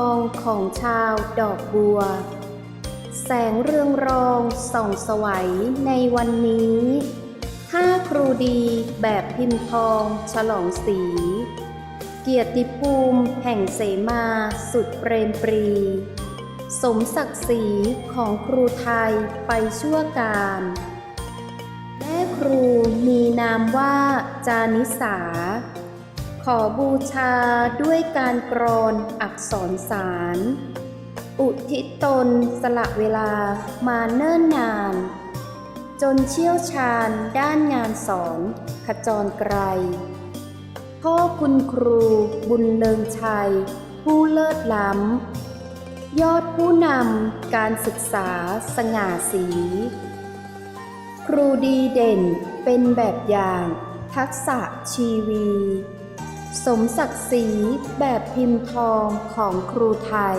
องของชาวดอกบัว แสงเรืองรองส่องสวัยในวันนี้ห้าครูดีแบบพิมพ์ทองฉลองสี เกียรติภูมิแห่งเสมาสุดเปรมปรี สมศักดิ์ศรีของครูไทยไปชั่วการแม่ครูมีนามว่าจานิสา ขอบูชาด้วยการกรอนอักษรสาร อุทิศตนสละเวลามาเนิ่นนาน จนเชี่ยวชาญด้านงานสอนขจรไกรพ่อคุณครูบุญเลิงชัย ผู้เลิศล้ำ ยอดผู้นำการศึกษาสง่าสี ครูดีเด่นเป็นแบบอย่างทักษะชีวี สมศักดิ์ศรีแบบพิมพ์ทองของครูไทย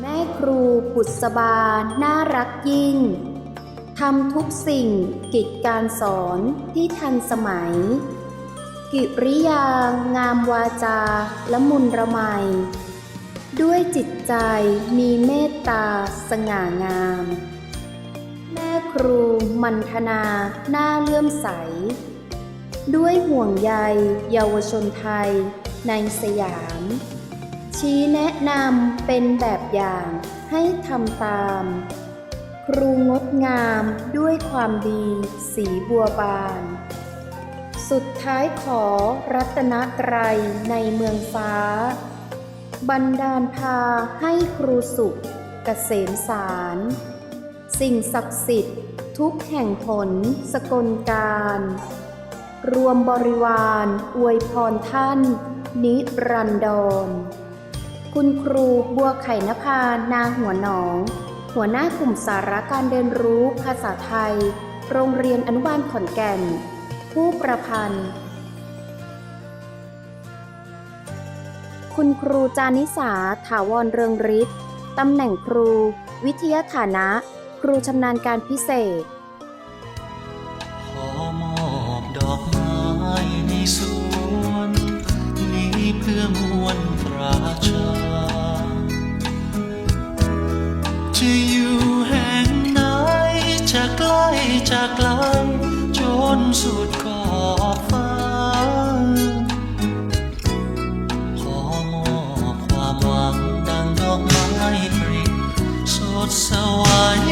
แม่ครูบุษบา น่ารักยิ่งทำทุกสิ่งกิจการสอนที่ทันสมัย กิริยางามวาจาละมุนระไม ด้วยจิตใจมีเมตตาสง่างาม แม่ครูมันธนาหน้าเลื่อมใส ด้วยห่วงใยเยาวชนไทยในสยาม ชี้แนะนำเป็นแบบอย่างให้ทำตาม ครูงดงามด้วยความดีสีบัวบาน สุดท้ายขอรัตนตรัยในเมืองฟ้า บันดาลพาให้ครูสุขเกษมสาร สิ่งศักดิ์สิทธิ์ทุกแห่งผลสกลการ รวมบริวารอวยพรท่าน นิรันดร คุณครูบัวไข่นภา นาหัวหนอง หัวหน้ากลุ่มสาระการเรียนรู้ภาษาไทย โรงเรียนอนุบาลขอนแก่น ผู้ประพันธ์ คุณครูจานิสา ถาวรเรืองฤทธิ์ตำแหน่งครู วิทยาฐานะ ครูชำนาญการพิเศษ จากลจะไกลจนสุดขอบฟ้า ขอมอบความหวังดังดอกไม้ปริสดสวาย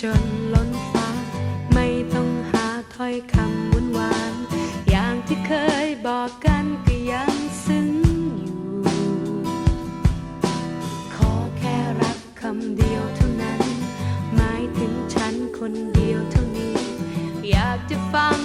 จนล้นฟ้า ไม่ต้องหาถ้อยคำหวานหวาน อย่างที่เคยบอกกันก็ยังซึ้งอยู่ ขอแค่รักคำเดียวเท่านั้น หมายถึงฉันคนเดียวเท่านี้ อยากจะฟัง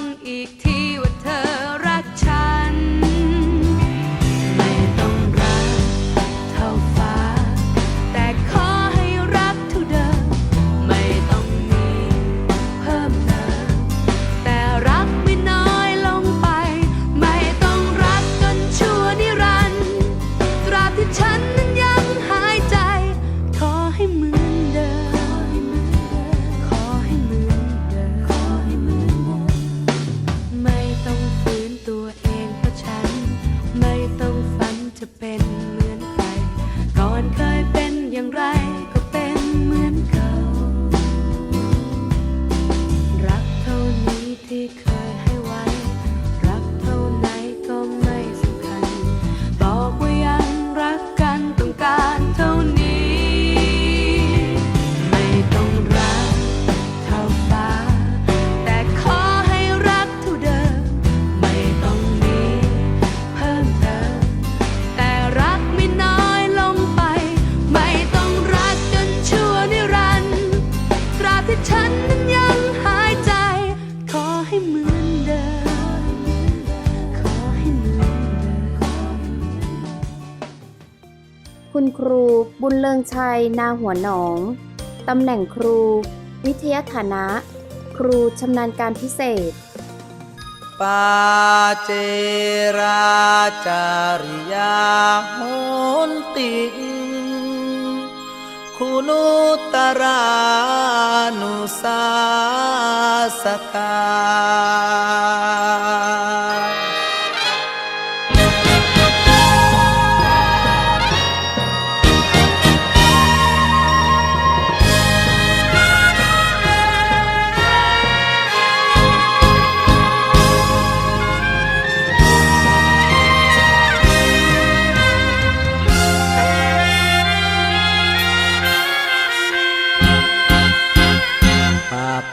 นาหัวหนอง ตำแหน่งครู วิทยาฐานะ ครูชำนาญการพิเศษ ปาเจราจาริยาโหนติคุณุตรานุสาสกา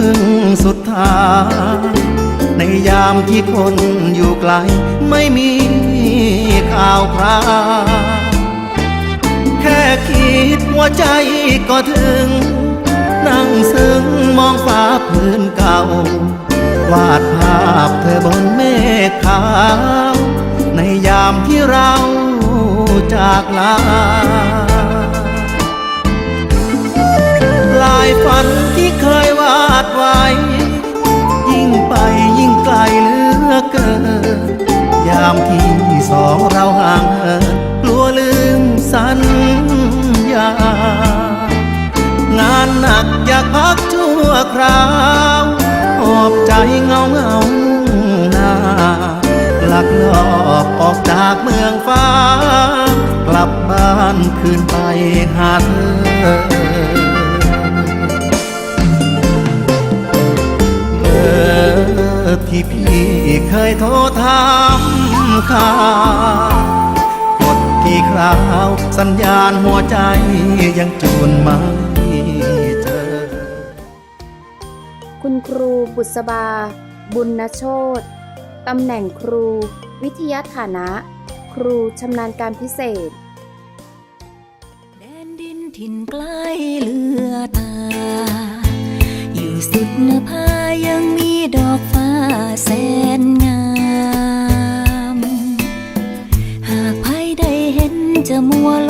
พึ่งสุดท้ายในยามที่คนอยู่ไกล ไม่มีข่าวคราวแค่คิดหัวใจก็ถึง นั่งซึ้งมองฟ้าพื้นเก่า วาดภาพเธอบนเมฆขาว ในยามที่เราจากลาลายฝัน ยิ่งไปยิ่งไกลเหลือเกิน ยามที่สองเราห่างเหินกลัวลืมสัญญา งานหนักอยากพักชั่วคราวหอบใจเงาเงาหน้าหลักลอบออกจากเมืองฟ้า กลับบ้านคืนไปหาเธอ ที่พี่เคยโทรถามข่าวกดกี่คราวสัญญาณหัวใจยังจูนไม่เจอ คุณครูบุษบา บุญนโชตตำแหน่งครู วิทยาฐานะ ครูชำนาญการพิเศษ แดนดินถิ่นใกล้เลือตา อยู่สุดนภายังมี ดอกฟ้าแสนงาม หากใครได้เห็นจะมัวล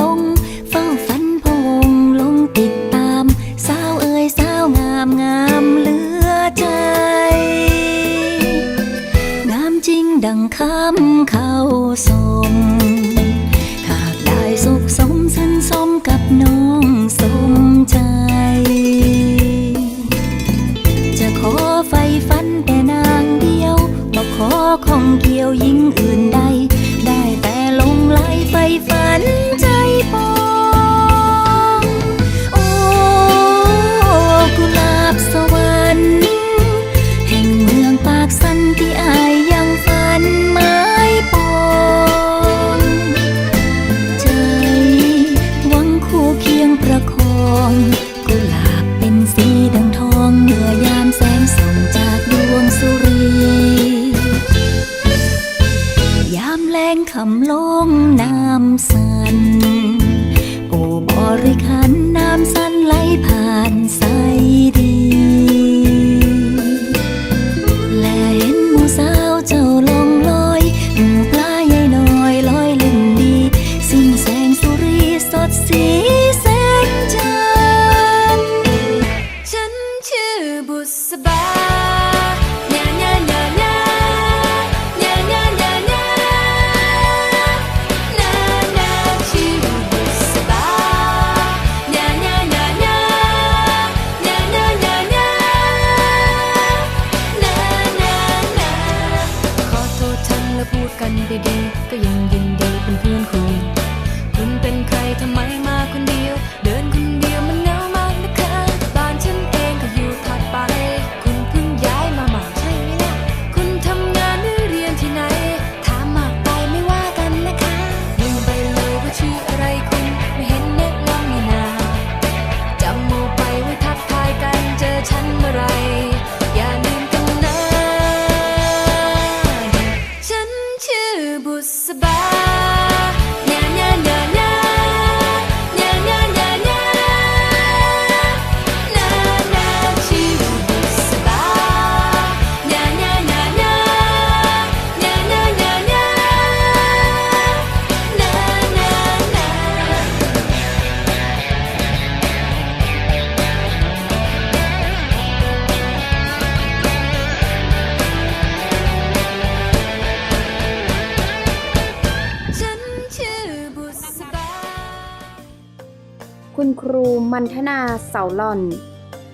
มันธนาเสาหล่อน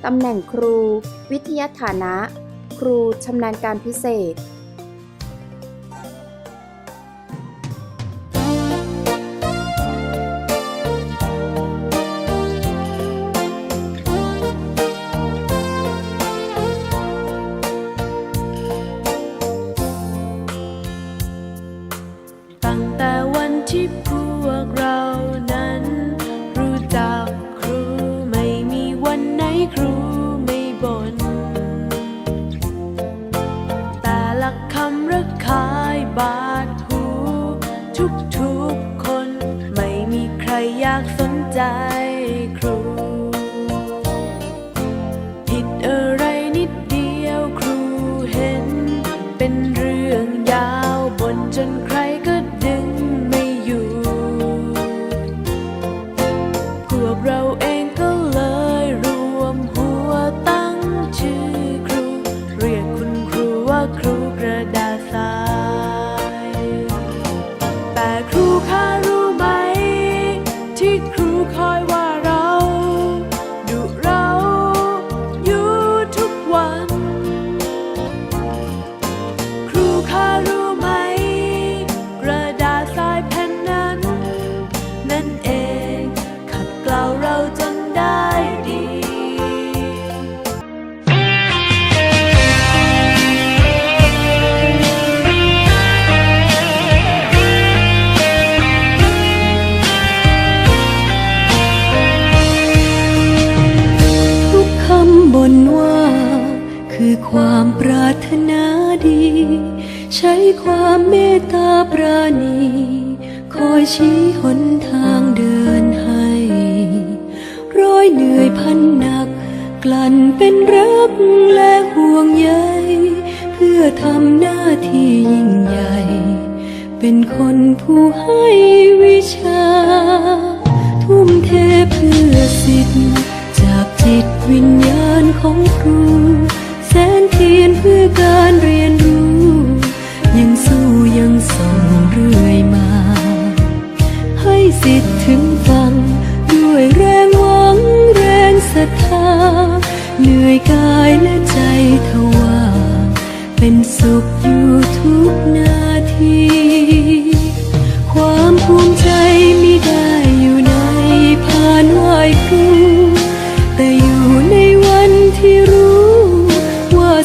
ตำแหน่งครู วิทยาฐานะ ครูชำนาญการพิเศษ คนผู้ให้วิชา ทุ่มเทเพื่อสิทธิ์ จากจิตวิญญาณของครู แสนเทียนเพื่อการเรียนรู้ ยังสู้ยังส่งเรื่อยมา ให้สิทธิ์ถึงฟัง ด้วยแรงหวังแรงศรัทธา เหนื่อยกายและ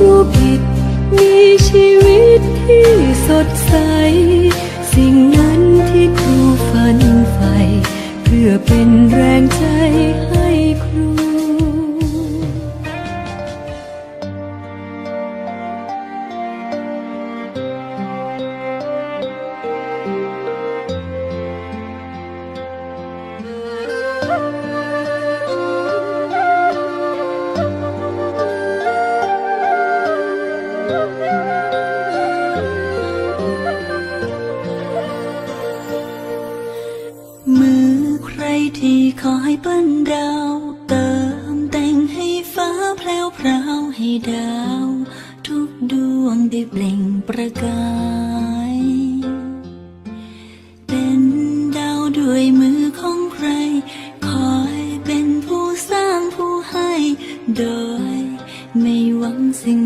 รู้ผิด มีชีวิตที่สดใส ให้ดาว ทุกดวงได้เปล่งประกาย เป็นดาวด้วยมือของใคร คอยเป็นผู้สร้างผู้ให้ โดยไม่หวังสิ่ง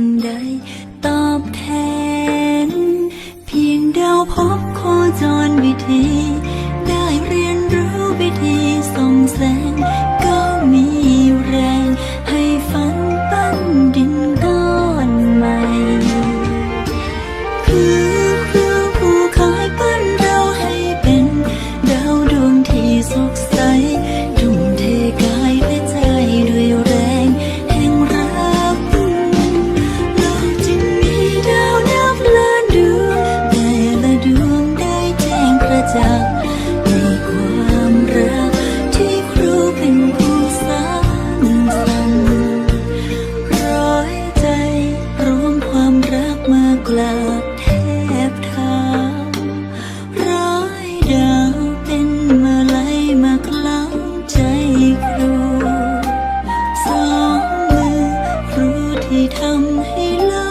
ทำให้เลิก